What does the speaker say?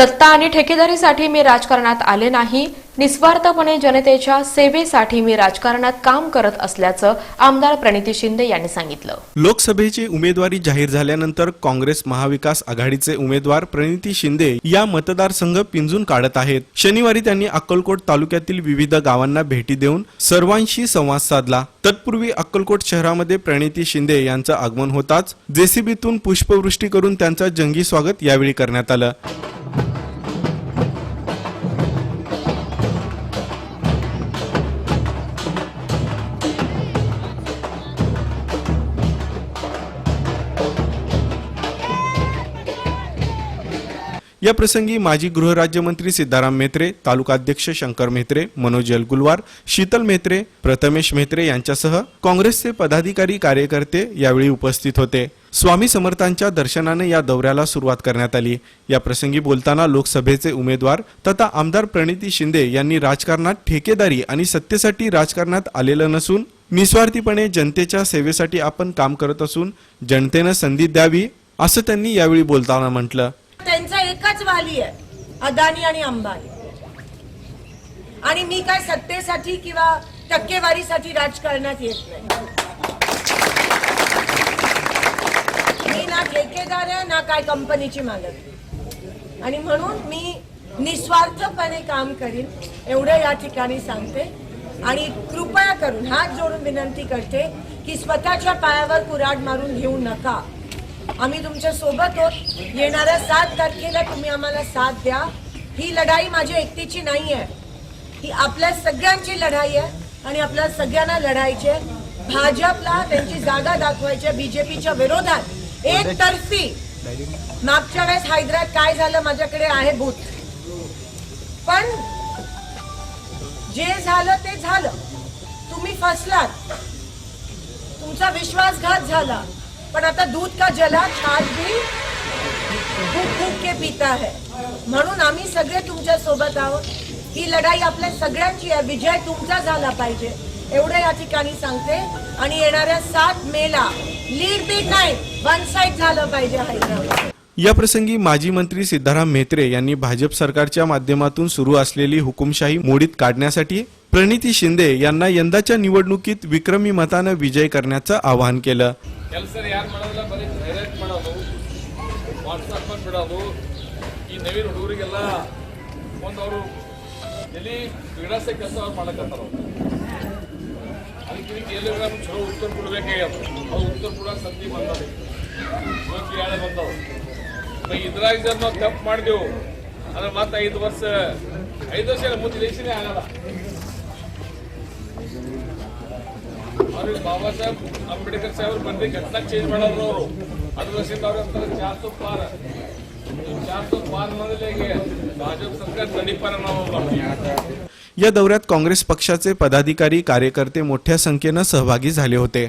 सत्ता आणि ठेकेदारीसाठी मी राजकारणात आले नाही. निस्वार्थपणे जनतेच्या सेवेसाठी मी राजकारणात काम करत असल्याचं आमदार प्रणिती शिंदे यांनी सांगितलं. लोकसभेची उमेदवारी जाहीर झाल्यानंतर काँग्रेस महाविकास आघाडीचे उमेदवार प्रणिती शिंदे या मतदारसंघ पिंजून काढत आहेत. शनिवारी त्यांनी अक्कलकोट तालुक्यातील विविध गावांना भेटी देऊन सर्वांशी संवाद साधला. तत्पूर्वी अक्कलकोट शहरामध्ये प्रणिती शिंदे यांचं आगमन होताच जेसीबीतून पुष्पवृष्टी करून त्यांचं जंगी स्वागत यावेळी करण्यात आलं. या प्रसंगी माजी गृहराज्यमंत्री सिद्धाराम म्हेत्रे तालुकाध्यक्ष शंकर म्हेत्रे मनोज यलगुलवार शीतल म्हेत्रे प्रथमेश म्हेत्रे यांच्यासह काँग्रेसचे पदाधिकारी कार्यकर्ते यावेळी उपस्थित होते. स्वामी समर्थांच्या दर्शनाने या दौऱ्याला सुरुवात करण्यात आली. या प्रसंगी बोलताना लोकसभेचे उमेदवार तथा आमदार प्रणिती शिंदे यांनी राजकारणात ठेकेदारी आणि सत्तेसाठी राजकारणात आलेलं नसून निस्वार्थीपणे जनतेच्या सेवेसाठी आपण काम करत असून जनतेनं संधी द्यावी असं त्यांनी यावेळी बोलताना म्हटलं. वाली आहे. अदानी आणि अंबानी. आणि मी काय सत्तेसाठी किंवा टक्केवारीसाठी राजकारणात येत नाही. मी ना ठेकेदार आहे ना काय कंपनीची मालक. आणि म्हणून मी निस्वार्थपणे काम करीन एवढं या ठिकाणी सांगते. आणि कृपया करून हात जोडून विनंती करते की स्वतःच्या पायावर कुराड मारून घेऊ नका. आम्ही तुमच्यासोबत होत येणाऱ्या सात तारखेला तुम्ही आम्हाला साथ द्या. ही लढाई माझ्या एकटीची नाही आहे ही आपल्या सगळ्यांची लढाई आहे आणि आपल्या सगळ्यांना लढायची आहे. भाजपला त्यांची जागा दाखवायची बीजेपीच्या विरोधात. एकतर्फी मागच्या वेळेस हैदराबाद काय झालं माझ्याकडे आहे भूत पण जे झालं ते झालं. तुम्ही फसलात. तुमचा विश्वासघात झाला. पण आता दूध का जला छाछ भी खूप खूप के पिता है. म्हणून आम्ही सगळे तुमच्यासोबत आहोत. ही लढाई आपल्या सगळ्यांची आहे. विजय तुमचा झाला पाहिजे. एवढं या ठिकाणी सांगते. आणि येणाऱ्या सात मेला लीड बीड नाही वन साईड झालं पाहिजे हैदराबाद या प्रसंगी माजी मंत्री सिद्धाराम म्हेत्रे यांनी भाजप सरकारच्या माध्यमातून सुरू असलेली हुकुमशाही मोडीत काढण्यासाठी प्रणिती शिंदे यांना यंदाच्या निवडणुकीत विक्रमी मतानं विजय करण्याचं आवाहन केलं. ಕೆಲಸ ಯಾರು ಮಾಡೋದಿಲ್ಲ, ಬರೀ ಡೈರೆಕ್ಟ್ ಮಾಡೋದು ವಾಟ್ಸಪ್ ಮಾಡಿ ಬಿಡೋದು. ಈ ನವೀನ ಹುಡುಗರಿಗೆಲ್ಲ ಒಂದು ಅವರು ಎಲ್ಲಿ ಬಿಡಾಸೆ ಕೆಲಸ ಅವ್ರು ಮಾಡಕತ್ತಾರ ಅವ್ರು. ಅದಕ್ಕೆ ಎಲ್ಲಿ ಚಲೋ ಉತ್ತರ ಕೊಡ್ಬೇಕಾಗ್ಯದ ಅದು. ಉತ್ತರ ಕೂಡ ಸಂಧಿ ಇವತ್ತು ಹೇಳಿ ಬಂದವು ಇದ್ರಾಗ ಜನ ನಾವು ತಪ್ಪು ಮಾಡಿದೆವು. ಅಂದ್ರೆ ಮತ್ತೆ ಐದು ವರ್ಷ ಐದು ವರ್ಷ ಮುಂದೆ ದೇಶನೇ ಆಗಲ್ಲ. ಅವ್ರಿಗೆ ಬಾಬಾ ಸಾಹೇಬ್ ಅಂಬೇಡ್ಕರ್ ಸಾಹೇಬ್ರು ಬಂದು ಘಟನಾ ಚೇಂಜ್ ಮಾಡೋರು ಅವರು ಅದು ವರ್ಷದಿಂದ ಅವ್ರ ಅಂತಾರೆ ಚಾರ್ಸೋ ಪಾರ ಚಾರ್ಸೋ ಪಾರ್ ಅನ್ನೋದಿಲ್ಲ ಭಾಜಪ ಸರ್ಕಾರ ತಡಿಪಾರ ನಾವು या दौऱ्यात काँग्रेस पक्षाचे पदाधिकारी कार्यकर्ते मोठ्या संख्येनं सहभागी झाले होते